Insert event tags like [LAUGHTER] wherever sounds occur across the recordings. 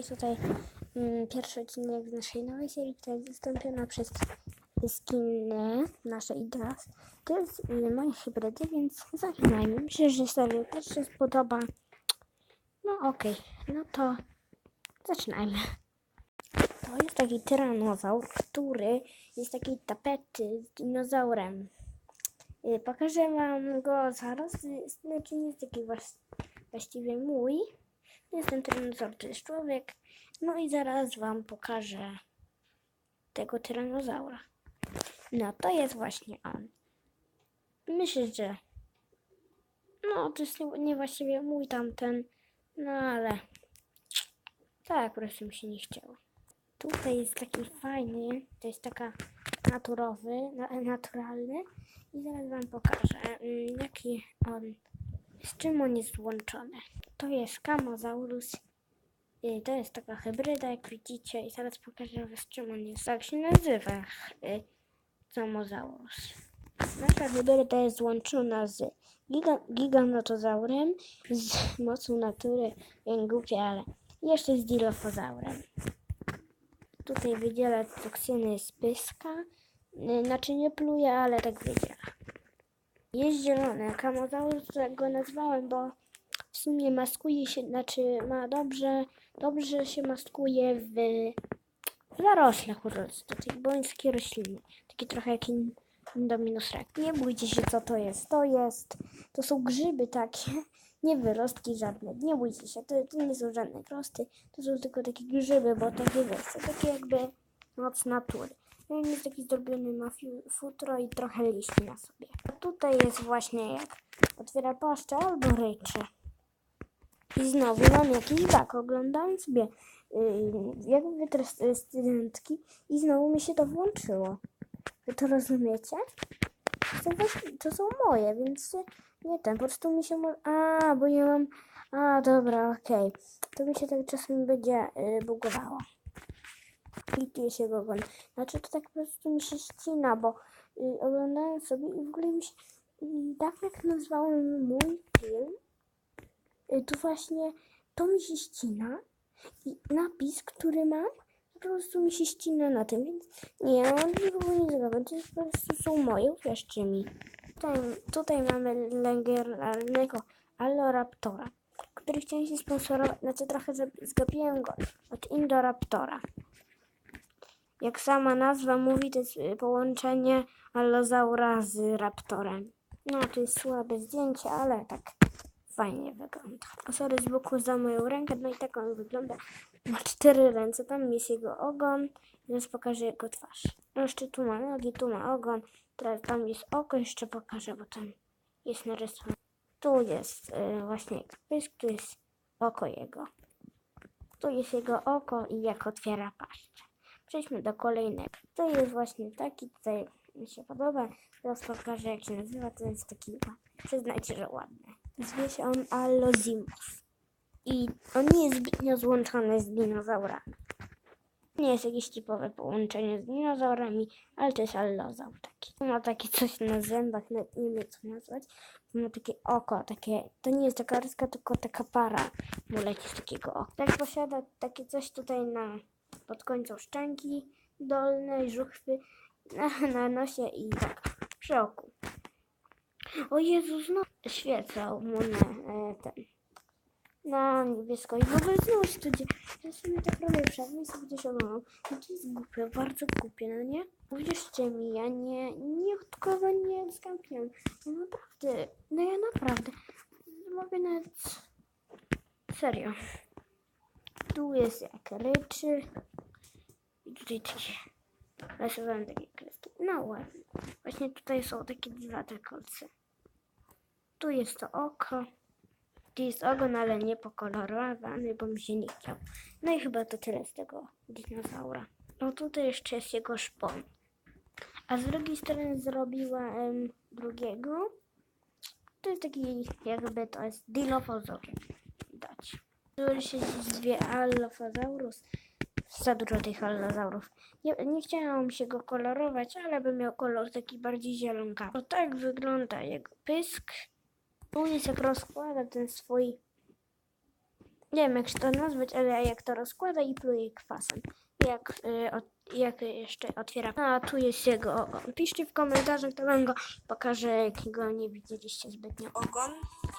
I tutaj mm, pierwszy odcinek z naszej nowej serii, która jest zastąpiona przez skiny nasze i teraz. To jest y, moje hybrydy, więc zaczynajmy. Myślę, że serio też się spodoba. No okej, no to zaczynajmy. To jest taki tyranozaur, który jest takiej tapety z dinozaurem. Y, Pokażę wam go zaraz. y, Znaczy nie jest taki właściwie mój. Jestem tyranozaur, to jest człowiek. No i zaraz wam pokażę tego tyranozaura. No to jest właśnie on. Myślę, że no to jest nie, nie właściwie mój tamten, no ale tak, po prostu mi się nie chciało. Tutaj jest taki fajny, to jest taka naturowy, na, naturalny i zaraz wam pokażę mm, jaki on, z czym on jest złączony. To jest Kamozaurus, y, to jest taka hybryda jak widzicie i zaraz pokażę wam z czym on jest, jak się nazywa y, Kamozaurus. Nasza hybryda jest złączona z giga, giganotozaurem, z mocą natury, głupie, ale jeszcze z dilofozaurem. Tutaj wydziela toksyny z pyska. Y, Znaczy nie pluje, ale tak wydziela. Jest zielony. Kamozaurus tak go nazwałem, bo w sumie maskuje się, znaczy ma dobrze, dobrze się maskuje w zaroślach urodzeń, tej bońskiej rośliny. Taki trochę jak in- Indominus. Nie bójcie się co to jest. To jest, to są grzyby takie, [LAUGHS] nie wyrostki żadne. Nie bójcie się, to, to nie są żadne prosty. To są tylko takie grzyby, bo takie wiesz, takie jakby moc natury. I jest taki zrobiony, fiu- futro i trochę liści na sobie. A tutaj jest właśnie jak otwiera paszczę albo ryczy. I znowu mam jakiś bak. Oglądałem sobie yy, jak wytrych studentki i znowu mi się to włączyło. Wy to rozumiecie? To, właśnie- to są moje, więc nie ten, po prostu mi się mo- A, bo ja mam... A, dobra, okej. To mi się tak czasem będzie yy, bugowało. Tu jest jego ogon. Znaczy to tak po prostu mi się ścina, bo y, oglądałem sobie i w ogóle mi się... Y, tak jak nazwałem mój film, y, to właśnie to mi się ścina i napis, który mam, po prostu mi się ścina na tym, więc nie, mam nikogo nie zgadzam, to jest po prostu są moje, uwierzcie mi. Tutaj, tutaj mamy legendarnego Alloraptora, który chciałem się sponsorować, znaczy trochę zgapiłem go od Indoraptora. Jak sama nazwa mówi, to jest y, połączenie allozaura z raptorem. No, to jest słabe zdjęcie, ale tak fajnie wygląda. Sorry z boku za moją rękę, no i tak on wygląda. Ma cztery ręce, tam jest jego ogon, teraz pokażę jego twarz. No jeszcze tu ma nogi, tu ma ogon, teraz tam jest oko, jeszcze pokażę, bo tam jest narysowane. Tu jest y, właśnie pysk, tu jest oko jego. Tu jest jego oko i jak otwiera paszczę. Przejdźmy do kolejnego. To jest właśnie taki, tutaj mi się podoba. Teraz pokażę jak się nazywa, to jest taki, przyznajcie, że ładny. Zwie się on Allozimus. I on nie jest zbytnio złączony z dinozaurami. Nie jest jakieś typowe połączenie z dinozaurami, ale to jest allozaur taki. Ma takie coś na zębach, nawet nie wiem co nazwać. Ma takie oko, takie, to nie jest taka ryska, tylko taka para mu leci z takiego oka. Tak posiada takie coś tutaj na, pod końcem szczęki dolnej, żuchwy, na, na nosie i tak przy oku. O Jezu, znowu świecał mu na e, ten, na niebiesko i w znowu się to dzieje. Ja sobie tak robię przerwę i sobie gdzieś oglądam. No to jest głupie, bardzo głupie, no nie? Uwierzcie mi, ja nie, nie od kogo nie skąpiłem. Ja naprawdę, no ja naprawdę, mogę nawet, serio. Tu jest jak ryczy tutaj takie, rysowałem takie kreski. No ładnie. Właśnie tutaj są takie dwa te kolce. Tu jest to oko. Tu jest ogon, ale nie pokolorowany, bo mi się nie chciał. No i chyba to tyle z tego dinozaura. No tutaj jeszcze jest jego szpon. A z drugiej strony zrobiłem drugiego. To jest taki, jakby to jest Dilophosaur. Widać. Tu się zwie Allofosaurus. Za dużo tych allozaurów. Nie, nie chciałam się go kolorować, ale by miał kolor taki bardziej zielonkawy. To tak wygląda jego pysk. Jest jak rozkłada ten swój Nie wiem jak to nazwać, ale jak to rozkłada i pluje kwasem. Jak, y, ot, jak jeszcze otwiera. A tu jest jego ogon. Piszcie w komentarzach, to wam go pokażę, jakiego nie widzieliście zbytnio. ogon.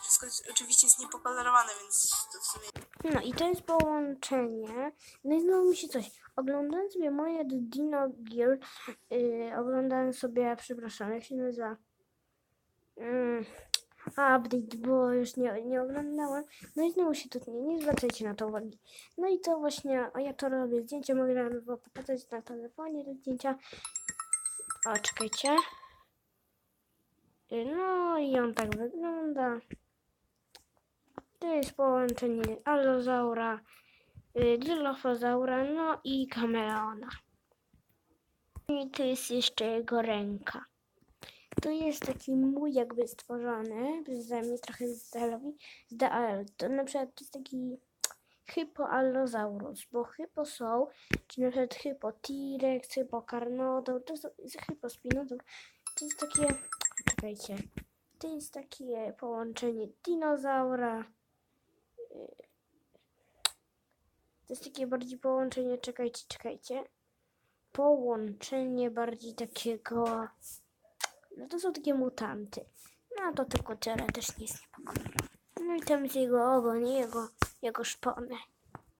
Wszystko jest, oczywiście jest niepokolorowane, więc to w sumie No i to jest połączenie. No i znowu mi się coś. Oglądałem sobie moje Dino Gear. Yy, oglądałem sobie, przepraszam, jak się nazywa? Yy, update, bo już nie, nie oglądałem. No i znowu się tu nie, zwracajcie na to uwagi. No i to właśnie, o ja to robię zdjęcia, mogę wam pokazać na telefonie te zdjęcia. O, czekajcie. Yy, No i on tak wygląda. To jest połączenie allozaura, y, dylofozaura, no i kameleona. I to jest jeszcze jego ręka. To jest taki mój jakby stworzony przeze mnie, trochę Zelowi, z DAL. To na przykład to jest taki hypoallozaurus, bo hypo są, czyli na przykład hypo T-rex, hypo carnodor, to jest hypo spinosaur. To jest takie, czekajcie, to jest takie połączenie dinozaura, To jest takie bardziej połączenie, czekajcie, czekajcie. Połączenie bardziej takiego. No to są takie mutanty. No to tylko tyle też nie jest niepokojne. No i tam jest jego ogon i jego, jego szpony.